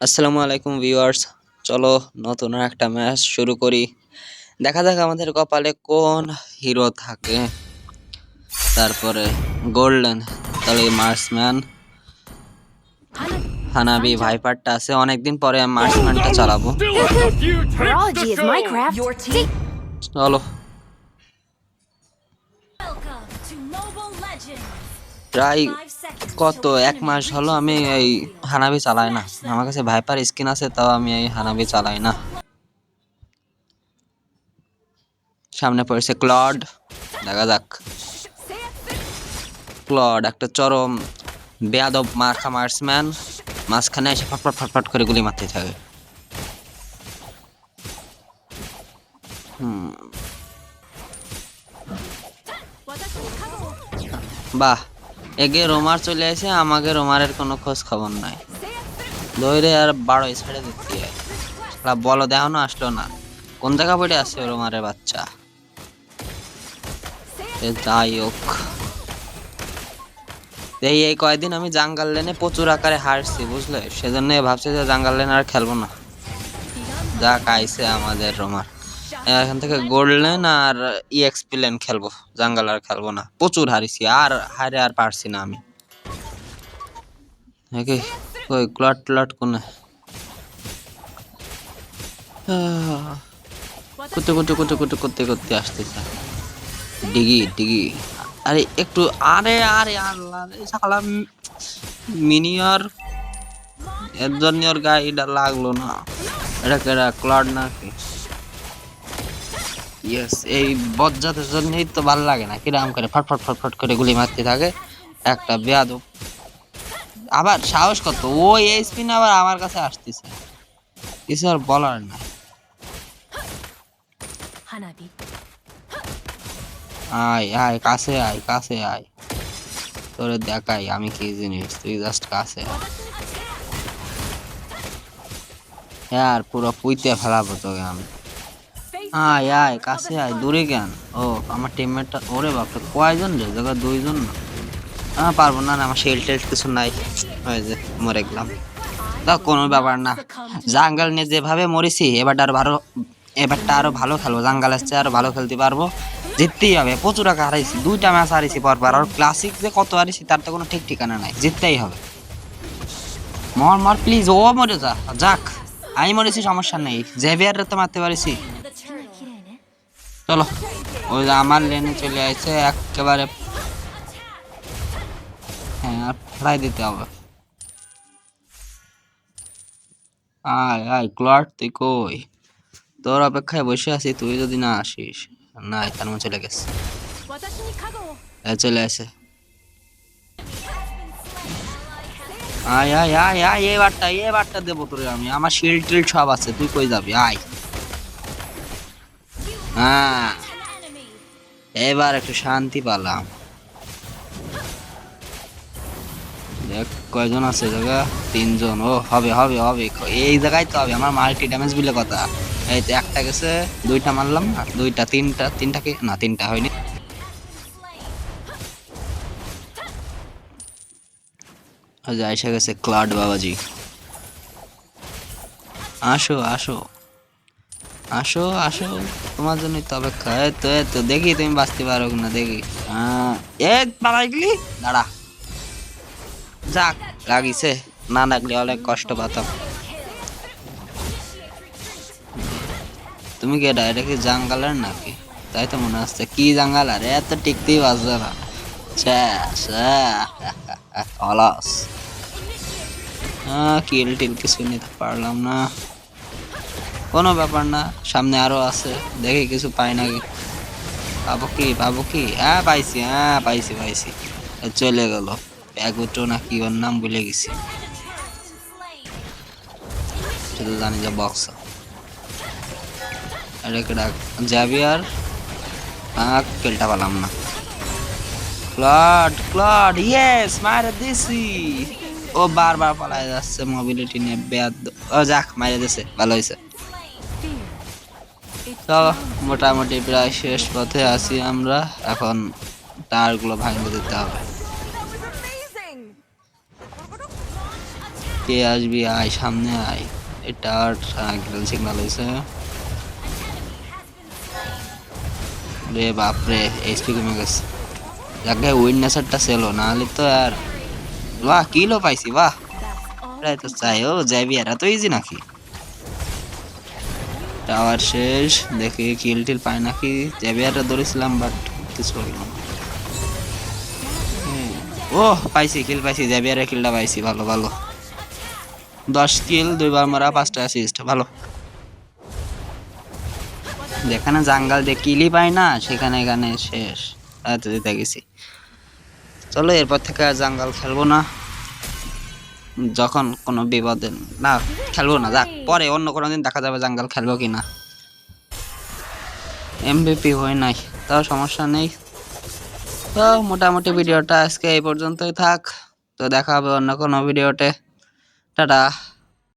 আসসালামু আলাইকুম ভিউয়ার্স। চলো নতুন একটা ম্যাচ শুরু করি। দেখা যাক আমাদের কপালে কোন হিরো থাকে। তারপরে গোল্ডেন তাহলে মার্সম্যান হানাবি ভাইপারটা আছে। অনেকদিন পরে মার্সম্যানটা চালাবো. চলো। প্রায় কত এক মাস হলো আমি এই হানাবি চালাই না। আমার কাছে ভাইপার স্কিন আছে তাও আমি এই হানাবি চালাই না। সামনে পড়েছে ক্লড। দেখা যাক। ক্লড একটা চরম বেয়াদব মার্খা মার্সম্যান। মাঝখানে এসে ফটফট ফটফট করে গুলি মারতে থাকে। হুম। বাহ। এগে রোমার চলে আসে আমাকে রোমারের কোনো খোঁজ খবর নাই। দইরে আর বারো ছেড়ে দিতে হয়। বলো দেখো না, আসলো না। কোন জায়গা পড়ে আসছে রোমারের বাচ্চা? যাই হোক। এই এই কয়দিন আমি জাঙ্গাল লেনে প্রচুর আকারে হারছি, বুঝলে? সেজন্য ভাবছি যে জাঙ্গাল লেন আর খেলব না। যাক, আইছে আমাদের রোমার। এখান থেকে গোল্ডেন আর ইএক্সপি লেন খেলব জাঙ্গাল আর খেলব না। প্রচুর হারিছি, আর হারে আর পারছি না আমি। নাকি ওই ক্লট ট্লট কোনে? কুটে কুটে কুটে কুটে করতে করতে আসতেছে। ডিগি ডিগি। আরে, একটু, আরে আরে, আল্লাহ সালা মিনিয়র, এর জন্য গাড়িটা লাগল না। এটা কেরা ক্লড নাকি ইয়েস এই বজ্জাতের জন্যই তো ভালো লাগে না। কিরাম করে ফটফট ফটফট করে গুলি মারতে থাকে। একটা বেয়াদব। আবার সাহস কত? ও এই স্পিন আবার আমার কাছে আসতেছে। কিছু আর বলার না আয় আয় কাছে আয় কাছে আয়। তোরে দেখাই আমি কি জিনিস। তুই জাস্ট কাছে হ্যাঁ পুরো পুইতে ফেলাবো তোকে আমি। আয় আয় কাছে আয় দূরে কেন? ও আমার টিমমেটটা ওরে বাপরে কয়জন রে? জায়গা দুইজন না? আহ, পারব না আমার শেল টেল কিছু নাই। ওই যে মরে গেলাম। তা কোনো ব্যাপার না। জাঙ্গাল নিয়ে যেভাবে মরেছি এবারটা আরও ভালো এবারটা আরও ভালো খেলব। জাঙ্গাল আসছে আরও ভালো খেলতে পারব। জিততেই হবে। প্রচুর টাকা হারাইছি। দুইটা ম্যাচ হারিয়েছি পরপর আর ক্লাসিক যে কত হারিয়েছি তার তো কোনো ঠিক ঠিকানা নাই। জিততেই হবে। মর মর প্লিজ ও মরে যা। যাক আমি মরেছি সমস্যা নেই। জেভিয়ার তো মারতে পারিছি। চলো। ওই আমার লেনে চলে আসছে, একেবারে হ্যাঁ আর ফ্লাই দিতে হবে। আয় আয়, ক্লার্ক, তুই কই? তোর অপেক্ষায় বসে আছি, তুই যদি না আসিস। না তার মধ্যে চলে গেছে। চলে আসে। আয় আয় আয় আয়, এই বারটা এই বারটা দেবো তোরে আমি। আমার শিল্ড টিল্ড সব আছে, তুই কই যাবি? আয়। হ্যাঁ। এবার একটু শান্তি পালাম। দেখ, কয়জন আছে জায়গা? তিনজন। ও, হবে হবে হবে। এই জায়গায় তো হবে। আমার মাল্টি ড্যামেজ বলে কথা। এই তো একটা গেছে। দুইটা মারলাম না? দুইটা, তিনটা। তিনটা কি? না, তিনটা হয়নি। ওই যে এসে গেছে ক্লাড বাবাজি। আসো আসো। আসো আসো। তোমার জন্যই তো অপেক্ষা। এই তো তো, দেখি তুমি বাঁচতে পারো না দেখি। হ্যাঁ এ দাঁড়া। যাক লাগিছে না লাগলে অনেক কষ্ট পাতাম তুমি কি এটা এটা কি জাঙ্গালের নাকি? তাই তো মনে হচ্ছে, কি জাঙ্গাল আর এত টিকতেই বাঁচবে না। কিল টিল কিছু নিতে পারলাম না। কোনো ব্যাপার না, সামনে আরও আছে। দেখি কিছু পাই নাকি। পাবো কি পাবো কি? হ্যাঁ পাইছি হ্যাঁ পাইছি পাইছি। চলে গেল। প্যাগুটো না কি ওর নাম ভুলে গেছি। শুধু জানি যে বক্স যাবি আর? কেলটা পেলাম না। ক্লড ক্লড ইয়েস মারে দিছি। ও বারবার পালায় যাচ্ছে মোবিলিটি নিয়ে বেয়াদ ও যাক মারে দিছে, ভালো হয়েছে তো মোটামুটি প্রায় শেষ পথে আছি আমরা। এখন টায়ারগুলো ভাঙিয়ে দিতে হবে। কে আসবি? আয়, সামনে আয়। এটা গ্রিল সিগন্যাল হয়েছে রে বাপরে এইচপি কমে গেছে। যাকে উইটনেসারটা ছিল নাহলে তো আর বাহ কিলো পাইছি, বাহ। প্রায় তো চাই। ও যাবি আর এত ইজি নাকি? টাওয়ার শেষ, দেখি কিল টিল পাই নাকি? জেবিয়ারটা ধরেছিলাম বাট কিছু হলো না। ও পাইছি, কিল পাইছি জেবিয়ারের কিলটা পাইছি, ভালো ভালো। দশ কিল, দুইবার মারা, পাঁচটা অ্যাসিস্ট ভালো। যেখানে জাঙ্গাল দিয়ে কিলই পাই না, সেখানে এখানে শেষ। দিতে গেছি। চলো, এরপর থেকে আর জাঙ্গাল খেলব না। যখন কোনো বিপদে না খেলব না যাক পরে অন্য কোনো দিন দেখা যাবে জাঙ্গাল খেলব কি না এমবিপি হয় নাই তাও সমস্যা নেই। তো মোটামুটি ভিডিওটা আজকে এই পর্যন্তই থাক। তো দেখা হবে অন্য কোনো ভিডিওতে। টাটা।